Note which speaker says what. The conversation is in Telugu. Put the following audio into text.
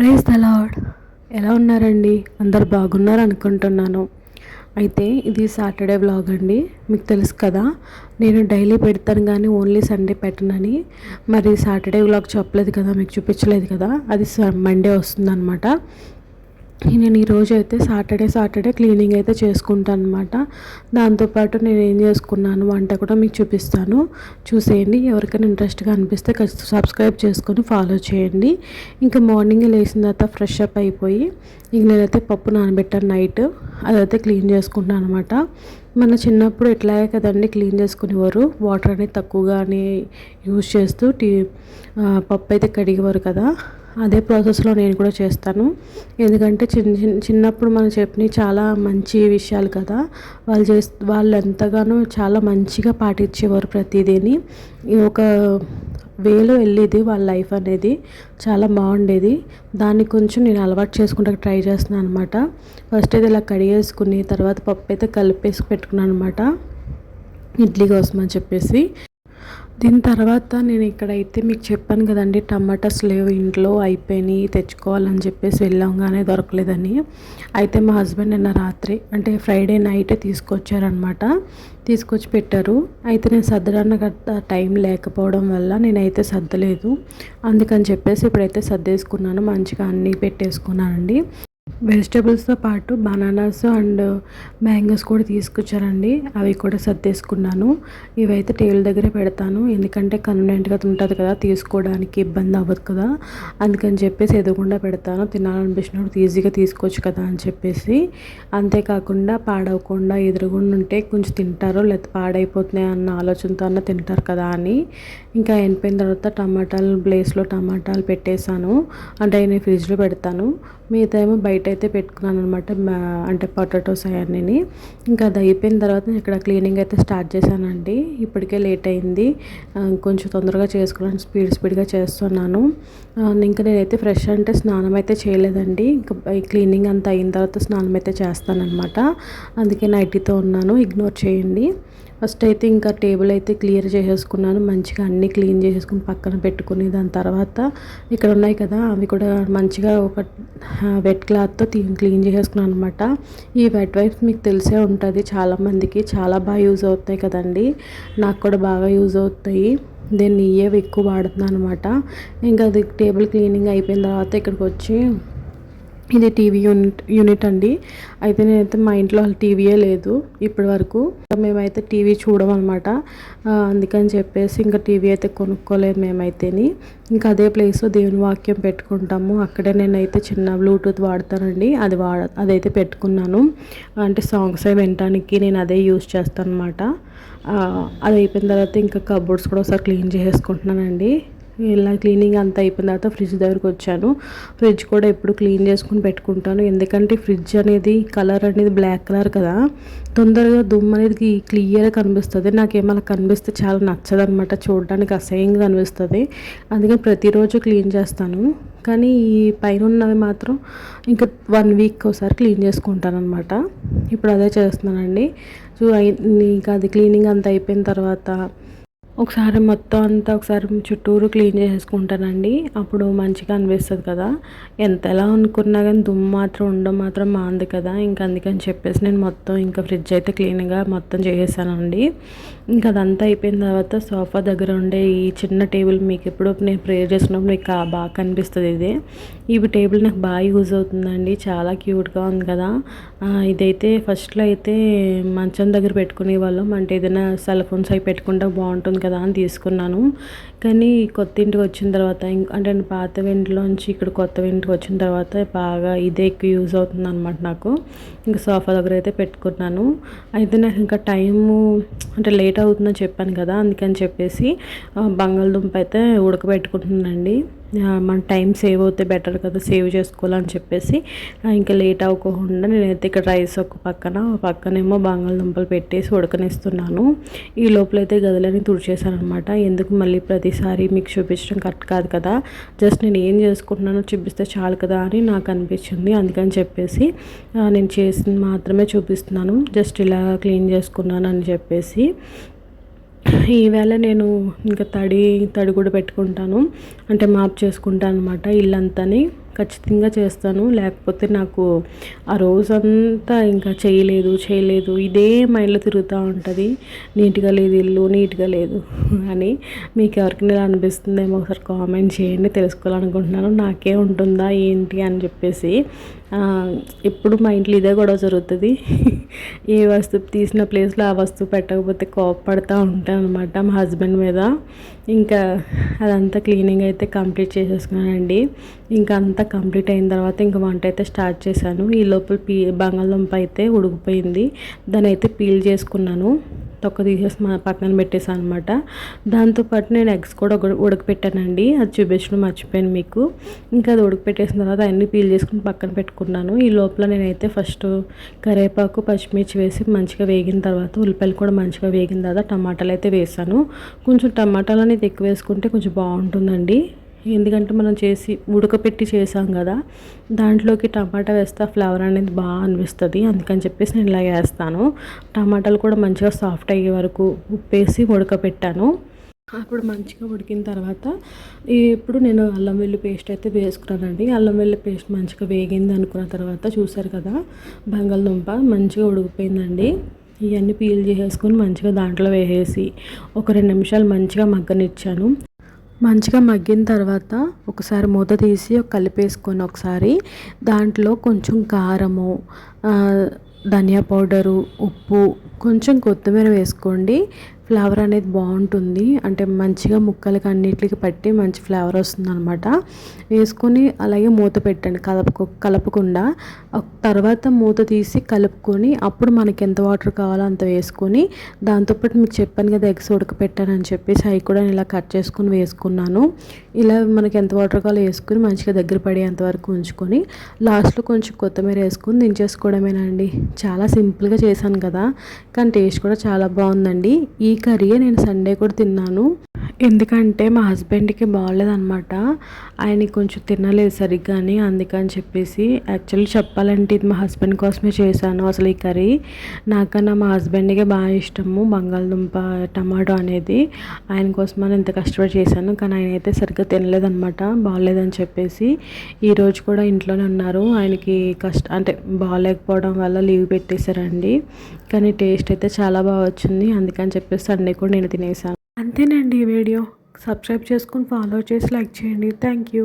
Speaker 1: ప్రైజ్ ద లాడ్ ఎలా ఉన్నారండి? అందరు బాగున్నారు అనుకుంటున్నాను. అయితే ఇది సాటర్డే బ్లాగ్ అండి. మీకు తెలుసు కదా నేను డైలీ పెడతాను కానీ ఓన్లీ సండే పెట్టనని. మరి సాటర్డే బ్లాగ్ చెప్పలేదు కదా మీకు చూపించలేదు కదా అది మండే వస్తుందన్నమాట. నేను ఈరోజు అయితే సాటర్డే సాటర్డే క్లీనింగ్ అయితే చేసుకుంటాను అనమాట దాంతోపాటు నేను ఏం చేసుకున్నాను వంట కూడా మీకు చూపిస్తాను. చూసేయండి ఎవరికైనా ఇంట్రెస్ట్గా అనిపిస్తే సబ్స్క్రైబ్ చేసుకొని ఫాలో చేయండి. ఇంకా మార్నింగ్ లేచిన తర్వాత ఫ్రెష్ అప్ అయిపోయి ఇంక నేనైతే పప్పు నానబెట్టాను నైట్ అదైతే క్లీన్ చేసుకుంటాను అనమాట మన చిన్నప్పుడు ఎట్లాగే కదండి క్లీన్ చేసుకునేవారు? వాటర్ అనేది తక్కువగానే యూజ్ చేస్తూ టీ పప్పు అయితే కడిగేవారు కదా? అదే ప్రాసెస్లో నేను కూడా చేస్తాను. ఎందుకంటే చిన్న చిన్నప్పుడు మనం చెప్పిన చాలా మంచి విషయాలు కదా? వాళ్ళు చేస్తే వాళ్ళు ఎంతగానో చాలా మంచిగా పాటించేవారు ప్రతిదీని. ఒక వేలో వెళ్ళేది వాళ్ళ లైఫ్ అనేది చాలా బాగుండేది. దాన్ని కొంచెం నేను అలవాటు చేసుకుంటా ట్రై చేస్తున్నాను అనమాట ఫస్ట్ అయితే ఇలా కడిగేసుకుని తర్వాత పప్పు అయితే కలిపేసి పెట్టుకున్నాను అనమాట ఇడ్లీ కోసం అని చెప్పేసి. దీని తర్వాత నేను ఇక్కడైతే మీకు చెప్పాను కదండి టమాటాస్ లేవు ఇంట్లో అయిపోయినాయి తెచ్చుకోవాలని చెప్పేసి వెళ్ళంగానే దొరకలేదని. అయితే మా హస్బెండ్ నిన్న రాత్రి అంటే ఫ్రైడే నైటే తీసుకొచ్చారనమాట తీసుకొచ్చి పెట్టారు. అయితే నేను సర్దడానికి టైం లేకపోవడం వల్ల నేనైతే సర్దలేదు. అందుకని చెప్పేసి ఇప్పుడైతే సర్దేసుకున్నాను. మంచిగా అన్నీ పెట్టేసుకున్నానండి. వెజిటేబుల్స్తో పాటు బనానాస్ అండ్ మ్యాంగోస్ కూడా తీసుకొచ్చారండి. అవి కూడా సర్దేసుకున్నాను. ఇవైతే టేబుల్ దగ్గర పెడతాను. ఎందుకంటే కన్వీనియంట్గా ఉంటుంది కదా తీసుకోవడానికి ఇబ్బంది అవ్వదు కదా. అందుకని చెప్పేసి ఎదుగుండా పెడతాను. తినాలనిపించినప్పుడు ఈజీగా తీసుకోవచ్చు కదా అని చెప్పేసి. అంతేకాకుండా పాడవకుండా ఎదురుగుండా ఉంటే కొంచెం తింటారు లేకపోతే పాడైపోతున్నాయి అన్న ఆలోచనతో అన్న తింటారు కదా అని. ఇంకా ఎండిపోయిన తర్వాత టమాటాలు ప్లేస్లో టమాటాలు పెట్టేశాను. అంటే నేను ఫ్రిడ్జ్లో పెడతాను. మిగతా ఏమో బయట అయితే పెట్టుకున్నాను అనమాట అంటే పొటాటోస్ అవన్నీ ఇంకా అది అయిపోయిన తర్వాత ఇక్కడ క్లీనింగ్ అయితే స్టార్ట్ చేశానండి. ఇప్పటికే లేట్ అయింది. కొంచెం తొందరగా చేసుకోవడానికి స్పీడ్ స్పీడ్గా చేస్తున్నాను. ఇంకా నేనైతే ఫ్రెష్ అంటే స్నానం అయితే చేయలేదండి. ఇంకా క్లీనింగ్ అంతా అయిన తర్వాత స్నానం అయితే చేస్తానన్నమాట అందుకే నైటీతో ఉన్నాను. ఇగ్నోర్ చేయండి. ఫస్ట్ అయితే ఇంకా టేబుల్ అయితే క్లియర్ చేసేసుకున్నాను. మంచిగా అన్నీ క్లీన్ చేసేసుకుని పక్కన పెట్టుకుని దాని తర్వాత ఇక్కడ ఉన్నాయి కదా అవి కూడా మంచిగా ఒక వెట్ క్లాత్తో క్లీన్ చేసేసుకున్నాను అనమాట ఈ వెట్ వైప్స్ మీకు తెలిసే ఉంటుంది చాలామందికి చాలా బాగా యూజ్ అవుతాయి కదండి. నాకు కూడా బాగా యూజ్ అవుతాయి. దీన్ని ఇవే ఎక్కువ వాడుతున్నాను అనమాట ఇంకా అది టేబుల్ క్లీనింగ్ అయిపోయిన తర్వాత ఇక్కడికి వచ్చి ఇది టీవీ యూనిట్ యూనిట్ అండి. అయితే నేనైతే మా ఇంట్లో టీవీయే లేదు ఇప్పటి వరకు మేమైతే టీవీ చూడమన్నమాట. అందుకని చెప్పేసి ఇంకా టీవీ అయితే కొనుక్కోలేదు మేమైతేని. ఇంకా అదే ప్లేస్లో దేవుని వాక్యం పెట్టుకుంటాము. అక్కడే నేనైతే చిన్న బ్లూటూత్ వాడతానండి. అది వాడ అదైతే పెట్టుకున్నాను. అంటే సాంగ్స్ అవి వినడానికి నేను అదే యూస్ చేస్తాను అనమాట అది అయిపోయిన తర్వాత ఇంకా కబోర్డ్స్ కూడా ఒకసారి క్లీన్ చేసుకుంటున్నానండి ఇలా క్లీనింగ్ అంతా అయిపోయిన తర్వాత ఫ్రిడ్జ్ దగ్గరకు వచ్చాను. ఫ్రిడ్జ్ కూడా ఎప్పుడు క్లీన్ చేసుకుని పెట్టుకుంటాను. ఎందుకంటే ఫ్రిడ్జ్ అనేది కలర్ అనేది బ్లాక్ కలర్ కదా. తొందరగా దుమ్ము అనేది క్లియర్గా కనిపిస్తుంది. నాకేమలా కనిపిస్తే చాలా నచ్చదు అనమాట చూడడానికి అసహ్యంగా కనిపిస్తుంది. అందుకని ప్రతిరోజు క్లీన్ చేస్తాను. కానీ ఈ పైన ఉన్నవి మాత్రం ఇంకా వన్ వీక్ ఒకసారి క్లీన్ చేసుకుంటాను అనమాట ఇప్పుడు అదే చేస్తున్నానండి. సో ఇంకా అది క్లీనింగ్ అంతా అయిపోయిన తర్వాత ఒకసారి మొత్తం అంతా ఒకసారి చుట్టూరు క్లీన్ చేసేసుకుంటానండి. అప్పుడు మంచిగా అనిపిస్తుంది కదా. ఎంత ఎలా అనుకున్నా కానీ దుమ్ము మాత్రం ఉండడం మాత్రం మాంది కదా. ఇంకా అందుకని చెప్పేసి నేను మొత్తం ఇంకా ఫ్రిడ్జ్ అయితే క్లీన్గా మొత్తం చేసేసానండి. ఇంకా అదంతా అయిపోయిన తర్వాత సోఫా దగ్గర ఉండే ఈ చిన్న టేబుల్ మీకు ఎప్పుడు నేను ప్రేయర్ చేసినప్పుడు మీకు బాగా కనిపిస్తుంది ఇది. ఈ టేబుల్ నాకు బాగా యూజ్ అవుతుందండి. చాలా క్యూట్గా ఉంది కదా. ఇదైతే ఫస్ట్లో అయితే మంచం దగ్గర పెట్టుకునే వాళ్ళం. అంటే ఏదైనా సెల్ ఫోన్స్ అవి పెట్టుకుంటే బాగుంటుంది కదా. అని తీసుకున్నాను. కానీ కొత్త ఇంటికి వచ్చిన తర్వాత అంటే పాత ఇంట్లోంచి ఇక్కడ కొత్త ఇంటికి వచ్చిన తర్వాత బాగా ఇదే ఎక్కువ యూజ్ అవుతుంది అనమాట నాకు. ఇంకా సోఫా దగ్గర అయితే పెట్టుకున్నాను. అయితే నాకు ఇంకా టైము అంటే లేట్ అవుతుందని చెప్పాను కదా అందుకని చెప్పేసి బంగాళదుంప అయితే ఉడకబెట్టుకుంటున్నానండి. మన టైం సేవ్ అవుతే బెటర్ కదా సేవ్ చేసుకోవాలని చెప్పేసి ఇంకా లేట్ అవ్వకుండా నేనైతే ఇక్కడ రైస్ ఒక పక్కన పక్కనేమో బంగాళదుంపలు పెట్టేసి ఉడకనిస్తున్నాను. ఈ లోపలైతే గదులని తుడిచేసాను అనమాట ఎందుకు మళ్ళీ ప్రతిసారి మీకు చూపించడం కరెక్ట్ కాదు కదా. జస్ట్ నేను ఏం చేసుకుంటున్నానో చూపిస్తే చాలు కదా అని నాకు అనిపించింది. అందుకని చెప్పేసి నేను చేసింది మాత్రమే చూపిస్తున్నాను. జస్ట్ ఇలా క్లీన్ చేసుకున్నాను అని చెప్పేసి ఈవేళ నేను ఇంకా తడి తడి కూడా పెట్టుకుంటాను. అంటే మాప్ చేసుకుంటాను అనమాట ఇల్లంతాని. ఖచ్చితంగా చేస్తాను. లేకపోతే నాకు ఆ రోజంతా ఇంకా చేయలేదు చేయలేదు. ఇదే మైండ్లో తిరుగుతూ ఉంటుంది. నీట్గా లేదు ఇల్లు నీట్గా లేదు అని. మీకు ఎవరికైనా ఇలా అనిపిస్తుందేమో ఒకసారి కామెంట్ చేయండి. తెలుసుకోవాలనుకుంటున్నాను. నాకే ఉంటుందా ఏంటి అని చెప్పేసి. ఎప్పుడు మా ఇంట్లో ఇదే గొడవ జరుగుతుంది. ఏ వస్తువు తీసిన ప్లేస్లో ఆ వస్తువు పెట్టకపోతే కోపపడతా ఉంటాను అనమాట మా హస్బెండ్ మీద. ఇంకా అదంతా క్లీనింగ్ అయితే కంప్లీట్ చేసేసుకున్నానండి. ఇంకా అంతా కంప్లీట్ అయిన తర్వాత ఇంకా వంట అయితే స్టార్ట్ చేశాను. ఈ లోపల పీ బంగాళదుంప అయితే ఉడికిపోయింది. దాని అయితే పీల్ చేసుకున్నాను. తొక్క తీసేసి మా పక్కన పెట్టేసాను అనమాట దాంతోపాటు నేను ఎగ్స్ కూడా ఉడకపెట్టానండి. అది చూపించడం మర్చిపోయాను మీకు. ఇంకా అది ఉడకపెట్టేసిన తర్వాత అన్నీ పీల్ చేసుకుని పక్కన పెట్టుకున్నాను. ఈ లోపల నేనైతే ఫస్ట్ కరివేపాకు పచ్చిమిర్చి వేసి మంచిగా వేగిన తర్వాత ఉల్లిపాయలు కూడా మంచిగా వేగిన తర్వాత టమాటాలు అయితే వేసాను కొంచెం టమాటాలు అనేది ఎక్కువ వేసుకుంటే కొంచెం బాగుంటుందండి. ఎందుకంటే మనం చేసి ఉడకపెట్టి చేసాం కదా దాంట్లోకి టమాటా వేస్తే ఫ్లేవర్ అనేది బాగా అనిపిస్తుంది. అందుకని చెప్పేసి నేను ఇలా వేస్తాను టమాటాలు కూడా మంచిగా సాఫ్ట్ అయ్యే వరకు ఉప్పేసి ఉడకపెట్టాను. అప్పుడు మంచిగా ఉడికిన తర్వాత ఇప్పుడు నేను అల్లం వెల్లి పేస్ట్ అయితే వేసుకున్నానండి. అల్లం వెల్లి పేస్ట్ మంచిగా వేగింది అనుకున్న తర్వాత చూసారు కదా బంగాళదుంప మంచిగా ఉడికిపోయిందండి. ఇవన్నీ పీల్ చేసేసుకొని మంచిగా దాంట్లో వేసేసి ఒక రెండు నిమిషాలు మంచిగా మగ్గనిచ్చాను. మంచిగా మగ్గిన తర్వాత ఒకసారి మూత తీసి కలిపేసుకొని ఒకసారి దాంట్లో కొంచెం కారము ధనియా పౌడరు ఉప్పు కొంచెం కొత్తిమీర వేసుకోండి. ఫ్లేవర్ అనేది బాగుంటుంది. అంటే మంచిగా ముక్కలకి అన్నిటికి పట్టి మంచి ఫ్లేవర్ వస్తుంది అనమాట వేసుకొని అలాగే మూత పెట్టండి కలపకు కలపకుండా. తర్వాత మూత తీసి కలుపుకొని అప్పుడు మనకి ఎంత వాటర్ కావాలో అంత వేసుకొని దాంతోపాటు మీకు చెప్పాను కదా ఎగ్స్ ఉడకపెట్టానని చెప్పేసి అవి కూడా నేను ఇలా కట్ చేసుకొని వేసుకున్నాను. ఇలా మనకి ఎంత వాటర్ కావాలో వేసుకొని మంచిగా దగ్గర పడేంత వరకు ఉంచుకొని లాస్ట్లో కొంచెం కొత్తిమీర వేసుకొని దించేసుకోవడమేనండి. చాలా సింపుల్గా చేశాను కదా. కానీ టేస్ట్ కూడా చాలా బాగుందండి. ఈ కర్రీయే నేను సండే కూడా తిన్నాను. ఎందుకంటే మా హస్బెండ్కి బాగాలేదనమాట ఆయన కొంచెం తినలేదు సరిగ్గా అని అందుకని చెప్పేసి యాక్చువల్లీ చెప్పాలంటే ఇది మా హస్బెండ్ కోసమే చేశాను అసలు ఈ కర్రీ. నాకన్నా మా హస్బెండ్కే బాగా ఇష్టము బంగాళదుంప టమాటో అనేది. ఆయన కోసం అని ఇంత కష్టపడి చేశాను కానీ ఆయన అయితే సరిగ్గా తినలేదనమాట బాగాలేదని చెప్పేసి. ఈరోజు కూడా ఇంట్లోనే ఉన్నారు. ఆయనకి కష్ట అంటే బాగాలేకపోవడం వల్ల లీవ్ పెట్టేశారండి. కానీ టేస్ట్ అయితే చాలా బాగా వచ్చింది. అందుకని చెప్పేసి సండే కూడా నేను తినేసాను అంతేనండి ఈ వీడియో. సబ్స్క్రైబ్ చేసుకుని ఫాలో చేసి లైక్ చేయండి. Thank you.